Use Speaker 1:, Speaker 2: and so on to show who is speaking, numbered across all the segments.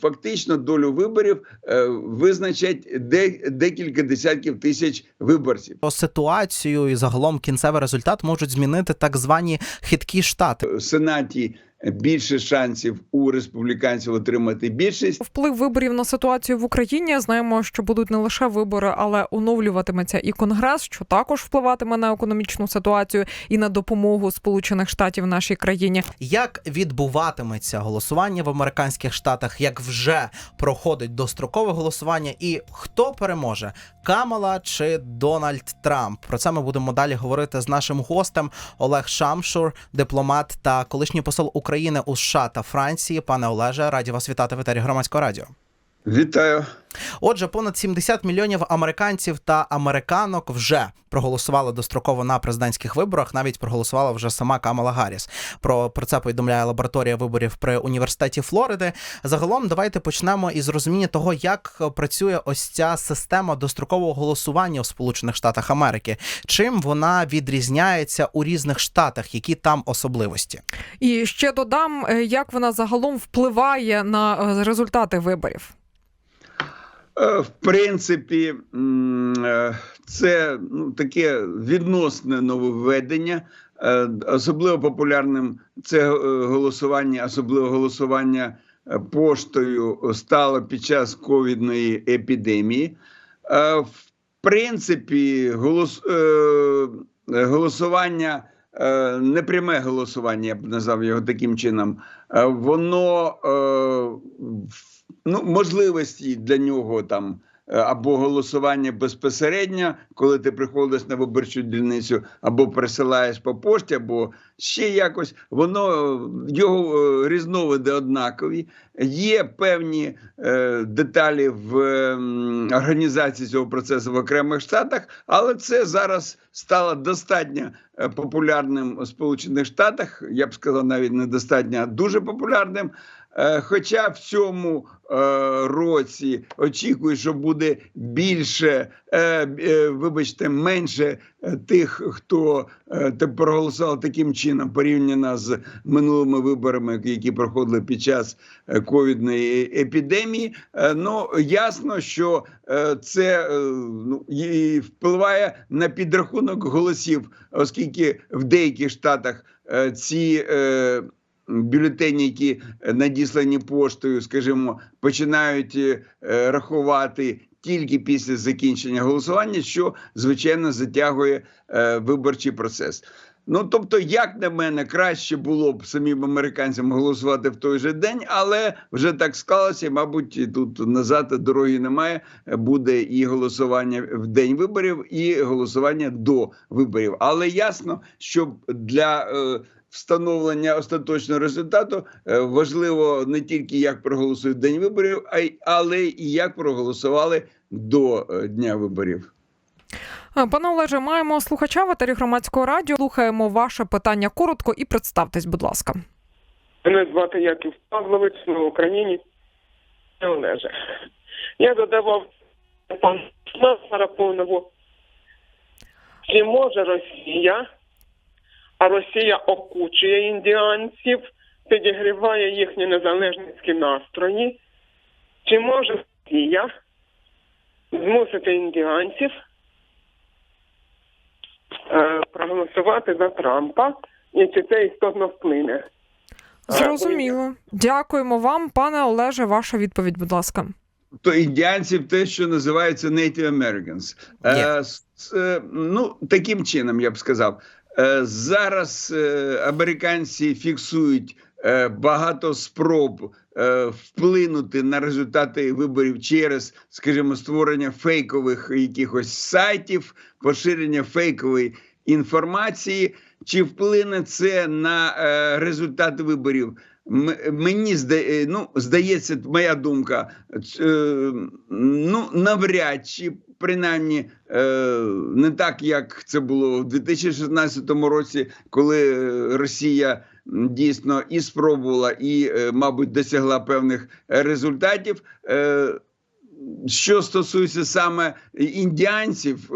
Speaker 1: фактично долю виборів е, визначать де, декілька десятків тисяч виборців.
Speaker 2: По ситуацію і загалом кінцевий результат можуть змінити так звані хиткі штати.
Speaker 1: В Сенаті більше шансів у республіканців отримати більшість.
Speaker 3: Вплив виборів на ситуацію в Україні знаємо, що будуть не лише вибори, але оновлюватиметься і конгрес, що також впливатиме на економічну ситуацію і на допомогу Сполучених Штатів нашій країні.
Speaker 2: Як відбуватиметься голосування в американських штатах, як вже проходить дострокове голосування, і хто переможе Камала чи Дональд Трамп? Про це ми будемо далі говорити з нашим гостем Олег Шамшур, дипломат та колишній посол України у США та Франції. Пане Олеже, раді вас вітати в етері громадського радіо.
Speaker 1: Вітаю.
Speaker 2: Отже, понад 70 мільйонів американців та американок вже проголосували достроково на президентських виборах. Навіть проголосувала вже сама Камала Гарріс. Про, про це повідомляє лабораторія виборів при університеті Флориди. Загалом, давайте почнемо із розуміння того, як працює ось ця система дострокового голосування у Сполучених Штатах Америки. Чим вона відрізняється у різних штатах, які там особливості?
Speaker 3: І ще додам, е, як вона загалом впливає на е, результати виборів.
Speaker 1: Е, В принципі, е, це ну, таке відносне нововведення. Е, Особливо популярним це голосування, особливо голосування поштою стало під час ковідної епідемії. В принципі, голос, голосування, непряме голосування, я б назвав його таким чином, е, воно е, ну, можливості для нього там. Е, Або голосування безпосередньо, коли ти приходиш на виборчу дільницю, або присилаєш по пошті, або ще якось, воно е, його е, різновиди однакові. Є певні е, деталі в ем, організації цього процесу в окремих штатах, але це зараз стало достатньо е, популярним у Сполучених Штатах. Я б сказав, навіть недостатньо, а дуже популярним. Е, Хоча в цьому е, році очікую, що буде більше, е, вибачте, менше тих, хто проголосував таким чином, порівняно з минулими виборами, які проходили під час ковідної епідемії. Ну ясно, що це ну, і впливає на підрахунок голосів, оскільки в деяких штатах ці. Бюлетені, які е, надіслані поштою, скажімо, починають е, е, рахувати тільки після закінчення голосування, що звичайно затягує виборчий процес. Ну тобто, як на мене, краще було б самим американцям голосувати в той же день, але вже так склалося. Мабуть, тут назад дороги немає. Буде і голосування в день виборів, і голосування до виборів. Але ясно, що для е, встановлення остаточного результату е, важливо не тільки як проголосують день виборів, а й але і як проголосували до е, дня виборів.
Speaker 3: Е, Пане Олеже, маємо слухача в етері громадського радіо. Слухаємо ваше питання коротко і представтесь, будь ласка.
Speaker 4: Мене звати Яків Павлович на Україні. Не Олеже. Я задавав пан Параповнову, чи може Росія, а Росія окучує індіанців, підігріває їхні незалежницькі настрої, чи може Росія змусити індіанців е, проголосувати за Трампа, і чи це істотно вплине?
Speaker 3: Зрозуміло. Дякуємо вам, пане Олеже. Ваша відповідь, будь ласка.
Speaker 1: то індіанців те, що називається Native Americans. Е, е, ну, таким чином, я б сказав. Е, зараз е, американці фіксують е, багато спроб вплинути на результати виборів через, скажімо, створення фейкових якихось сайтів, поширення фейкової інформації. Чи вплине це на результати виборів? Мені зда- е, ну, здається, моя думка, е, ну навряд чи принаймні е, не так, як це було в 2016 році, коли Росія дійсно і спробувала, і, мабуть, досягла певних результатів. Що стосується саме індіанців,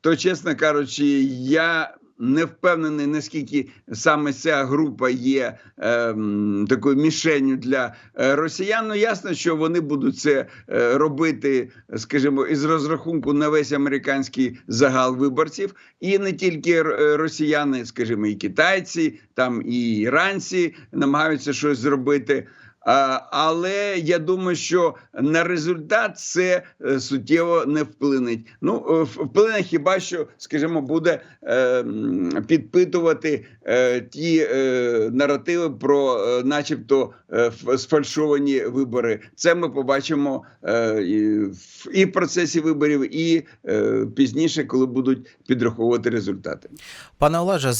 Speaker 1: то чесно кажучи, я не впевнений, наскільки саме ця група є ем, такою мішенню для е, росіян. Ну ясно, що вони будуть це е, робити, скажімо, із розрахунку на весь американський загал виборців, і не тільки е, росіяни, скажімо, і китайці, там і іранці намагаються щось зробити. Але я думаю, що на результат це е, суттєво не вплине. Ну е, вплине хіба що, скажімо, буде е, підпитувати ті наративи про, начебто, сфальшовані вибори. Це ми побачимо і, в- процесі виборів, і пізніше, коли будуть підраховувати результати.
Speaker 2: Пане Олеже,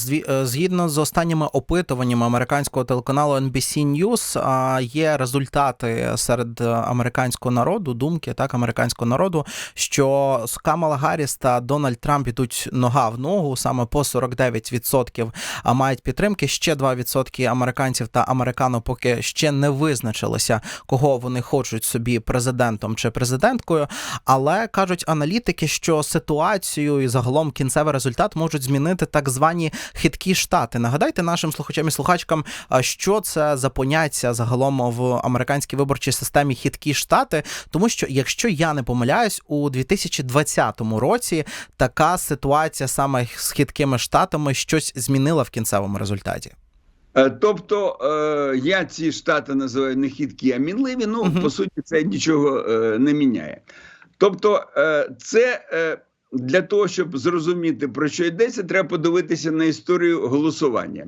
Speaker 2: згідно з останніми опитуваннями американського телеканалу NBC News, а, є результати серед американського народу, думки так американського народу, що з Камала Гарріс та Дональд Трамп ідуть нога в ногу, саме по 49% а мають підтримки. Ще 2% американців та американо поки ще не визначилися, кого вони хочуть собі президентом чи президенткою. Але кажуть аналітики, що ситуацію і загалом кінцевий результат можуть змінити так звані хиткі штати. Нагадайте нашим слухачам і слухачкам, що це за поняття загалом в американській виборчій системі хиткі штати, тому що, якщо я не помиляюсь, у 2020 році така ситуація саме з хиткими штатами щось змінила в кінцевому результаті.
Speaker 1: Е, Тобто е, я ці штати називаю не хиткі, а мінливі. Ну, по суті, це нічого е, не міняє. Тобто, це для того, щоб зрозуміти, про що йдеться, треба подивитися на історію голосування.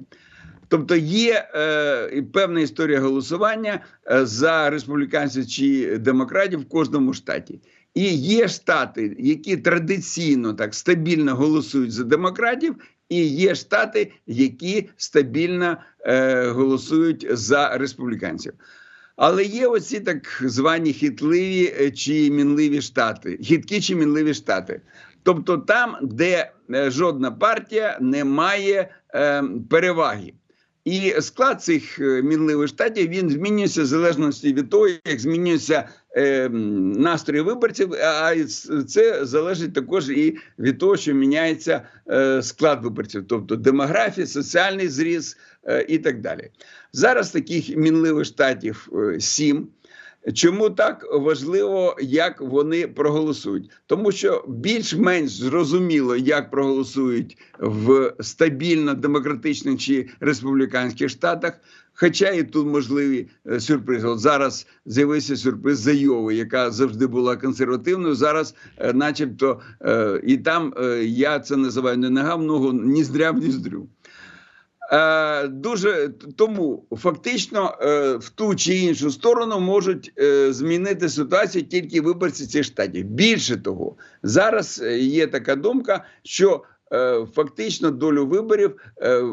Speaker 1: Тобто є е, певна історія голосування е, за республіканців чи демократів в кожному штаті. І є штати, які традиційно так стабільно голосують за демократів, і є штати, які стабільно е, голосують за республіканців. Але є оці так звані хитливі е, чи мінливі штати, хиткі чи мінливі штати. Тобто там, де е, жодна партія не має е, переваги. І склад цих е, мінливих штатів він змінюється в залежності від того, як змінюються е, настрої виборців. А це залежить також і від того, що міняється е, склад виборців, тобто демографія, соціальний зріз е, і так далі. Зараз таких мінливих штатів е, сім. Чому так важливо, як вони проголосують? Тому що більш-менш зрозуміло, як проголосують в стабільно демократичних чи республіканських штатах. Хоча і тут можливі е, сюрпризи. От зараз з'явився сюрприз з Айови, яка завжди була консервативною. Зараз, е, начебто, е, і там я це називаю не нога в ногу, ні здря, ні здрю. Е, дуже тому фактично е, в ту чи іншу сторону можуть е, змінити ситуацію тільки виборці цих штатів. Більше того, зараз е, є така думка, що фактично долю виборів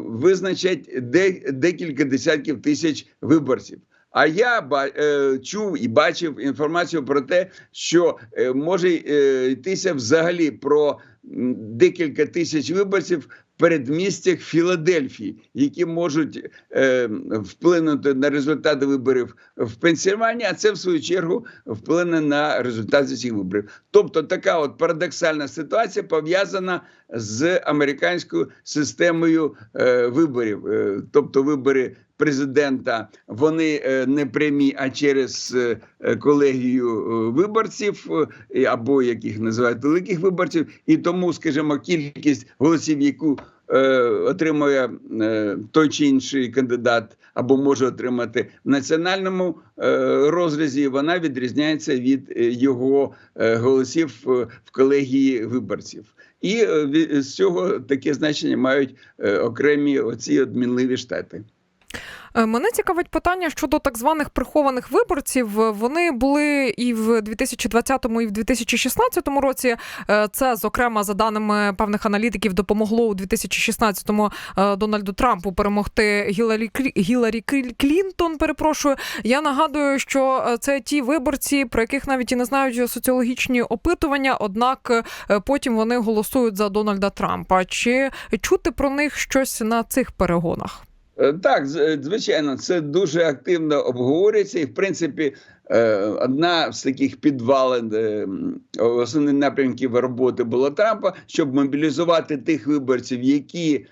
Speaker 1: визначать де, декілька десятків тисяч виборців. А я е, чув і бачив інформацію про те, що може йтися взагалі про декілька тисяч виборців передмістях Філадельфії, які можуть е, вплинути на результати виборів в Пенсільванії, а це в свою чергу вплине на результати цих виборів. Тобто така от парадоксальна ситуація пов'язана з американською системою е, виборів, е, тобто вибори. Президента вони е, не прямі, а через е, е, колегію виборців або яких називають великих виборців, і тому, скажімо, кількість голосів, яку отримує той чи інший кандидат, або може отримати в національному розрізі, вона відрізняється від його голосів в колегії виборців. І з цього таке значення мають окремі оці от мінливі штати.
Speaker 3: Е, Мене цікавить питання щодо так званих прихованих виборців. Е, Вони були і в 2020 і в 2016 році. Е, Це, зокрема, за даними певних аналітиків, допомогло у 2016-му е, Дональду Трампу перемогти Гіларі Гіларі Клінтон. Перепрошую. Я нагадую, що це ті виборці, про яких навіть і не знають соціологічні опитування. Однак потім вони голосують за Дональда Трампа. Чи чути про них щось на цих перегонах?
Speaker 1: Е, Так, е, звичайно, це дуже активно обговорюється, і в принципі е, одна з таких підвалин основних напрямків роботи була Трампа, щоб мобілізувати тих виборців, які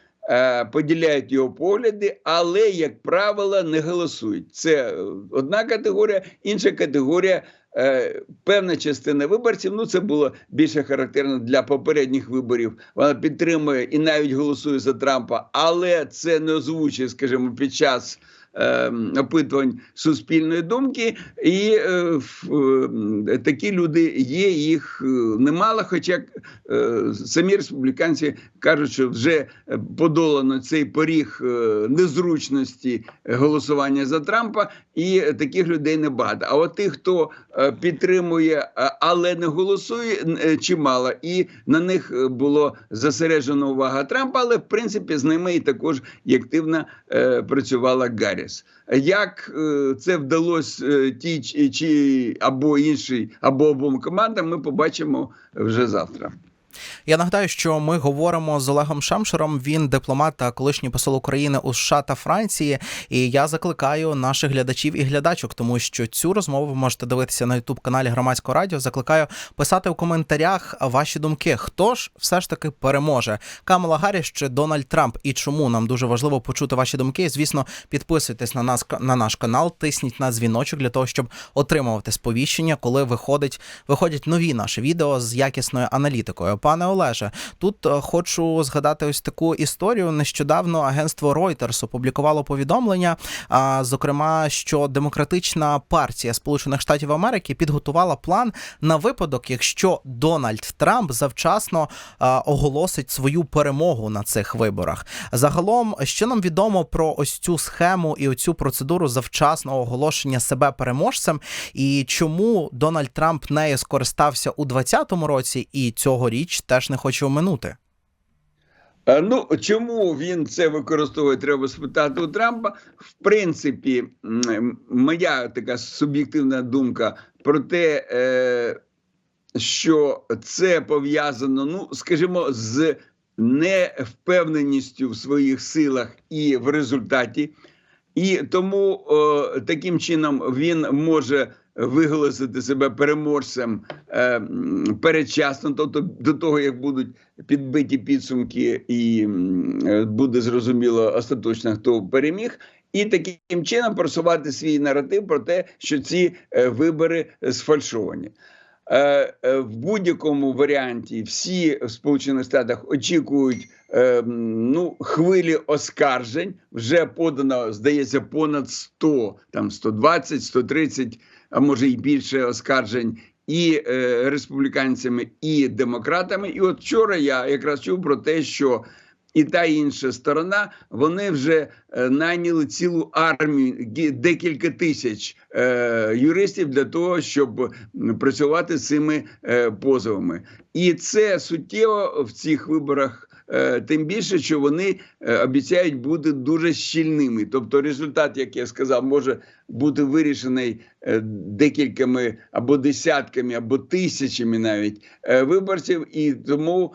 Speaker 1: поділяють його погляди, але, як правило, не голосують. Це одна категорія, інша категорія. Е, Певна частина виборців, ну це було більше характерно для попередніх виборів. Вона підтримує і навіть голосує за Трампа, але це не озвучує, скажімо, під час е, опитувань суспільної думки. І е, е, такі люди є, їх е, немало. Хоча е, самі республіканці кажуть, що вже подолано цей поріг незручності голосування за Трампа, і таких людей небагато. А от тих, хто підтримує, але не голосує, чимало, і на них було зосереджена увага Трампа, але в принципі з ними і також і активно працювала Гарріс. Як е, це вдалося тій ті чи, чи або іншій, або обом командам, ми побачимо вже завтра.
Speaker 2: Я нагадаю, що ми говоримо з Олегом Шамшером. Він дипломат та колишній посол України у США та Франції. І я закликаю наших глядачів і глядачок, тому що цю розмову ви можете дивитися на Ютуб каналі Громадського радіо. Закликаю писати в коментарях ваші думки. Хто ж все ж таки переможе? Камала Гарріс чи Дональд Трамп? І чому нам дуже важливо почути ваші думки? Звісно, підписуйтесь на нас на наш канал, тисніть на дзвіночок для того, щоб отримувати сповіщення, коли виходить виходять нові наші відео з якісною аналітикою. Пане Олеже, тут е, хочу згадати ось таку історію. Нещодавно агентство Reuters опублікувало повідомлення, зокрема, що демократична партія Сполучених Штатів Америки підготувала план на випадок, якщо Дональд Трамп завчасно оголосить свою перемогу на цих виборах. Загалом, що нам відомо про ось цю схему і оцю процедуру завчасного оголошення себе переможцем, і чому Дональд Трамп нею скористався у 2020 році і цьогоріч теж не хоче оминути.
Speaker 1: Е, Ну чому він це використовує? Треба спитати у Трампа. В принципі, моя така суб'єктивна думка про те, е, що це пов'язано, ну скажімо, з невпевненістю в своїх силах і в результаті. І тому е, таким чином він може виголосити себе переможцем е, передчасно, тобто до того, як будуть підбиті підсумки, і е, буде зрозуміло остаточно, хто переміг. І таким чином просувати свій наратив про те, що ці е, вибори сфальшовані. Е, е, В будь-якому варіанті всі в Сполучених Штатах очікують ну, хвилі оскаржень. Вже подано, здається, понад 100, там 120, 130, а може і більше оскаржень. І е, республіканцями, і демократами. І от вчора я якраз чув про те, що і та і інша сторона вони вже е, найняли цілу армію, декілька тисяч е, юристів для того, щоб працювати з цими е, позовами. І це суттєво в цих виборах. Е, Тим більше, що вони е, обіцяють бути дуже щільними. Тобто, результат, як я сказав, може бути вирішений е, декількома або десятками, або тисячами навіть виборців, і тому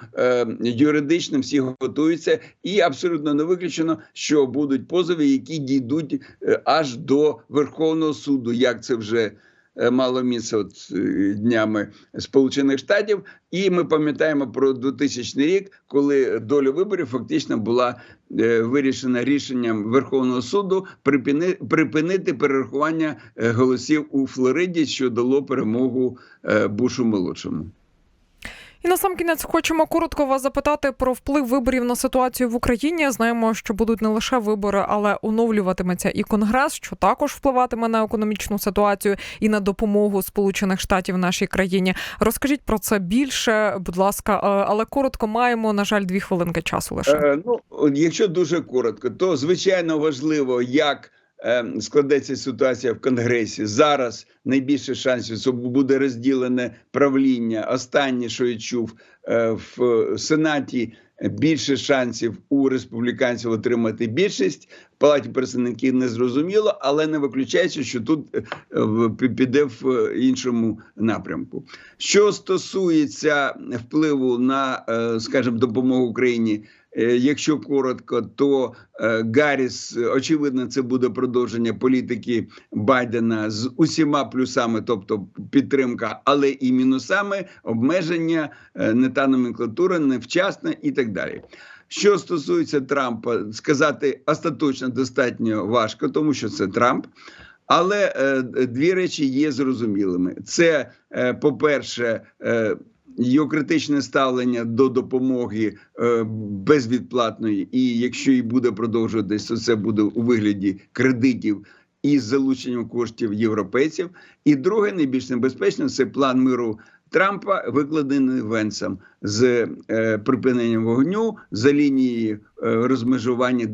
Speaker 1: юридично всі готуються, і абсолютно не виключено, що будуть позови, які дійдуть аж до Верховного суду, як це вже. Е, Мало місце от е, днями Сполучених Штатів, і ми пам'ятаємо про 2000 рік, коли доля виборів фактично була е, вирішена рішенням Верховного суду припини, припинити перерахування голосів у Флориді, що дало перемогу Бушу молодшому.
Speaker 3: І на сам кінець хочемо коротко вас запитати про вплив виборів на ситуацію в Україні. Знаємо, що будуть не лише вибори, але оновлюватиметься і конгрес, що також впливатиме на економічну ситуацію і на допомогу Сполучених Штатів нашій країні. Розкажіть про це більше, будь ласка, е, але коротко маємо на жаль дві хвилинки часу лише.
Speaker 1: Е, ну, якщо дуже коротко, то звичайно важливо, як складеться ситуація в Конгресі. Зараз найбільше шансів, що буде розділене правління. Останнє, що я чув е, в Сенаті. Більше шансів у республіканців отримати більшість в палаті представників не зрозуміло, але не виключається, що тут е, піде в е, іншому напрямку. Що стосується впливу на, е, скажімо, допомогу Україні Е, Якщо коротко, то е, Гарріс, е, очевидно, це буде продовження політики Байдена з усіма плюсами, тобто підтримка, але і мінусами, обмеження, е, не та номенклатура, невчасна і так далі. Що стосується Трампа, сказати остаточно достатньо важко, тому що це Трамп. Але е, дві речі є зрозумілими: це, е, по-перше, е, його критичне ставлення до допомоги е, безвідплатної, і якщо і буде продовжуватись, то це буде у вигляді кредитів із залученням коштів європейців. І друге, найбільш небезпечне, це план миру Трампа, викладений Венсом з е, припиненням вогню за лінією е, розмежування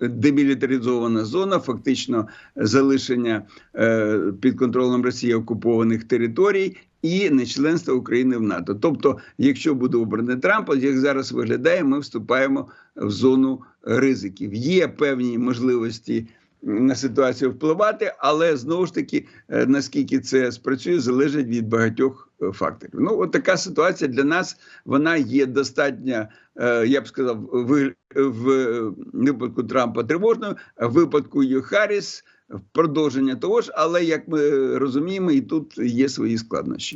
Speaker 1: демілітаризована зона, фактично залишення е, під контролем Росії окупованих територій. І не членство України в НАТО. Тобто, якщо буде обраний Трамп, як зараз виглядає, ми вступаємо в зону ризиків. Є певні можливості на ситуацію впливати, але знову ж таки, е, наскільки це спрацює, залежить від багатьох е, факторів. Ну, от така ситуація для нас вона є достатньо, е, я б сказав, в, в випадку Трампа тривожною, в випадку Ю Харріс продовження того ж, але як ми розуміємо, і тут є свої складнощі.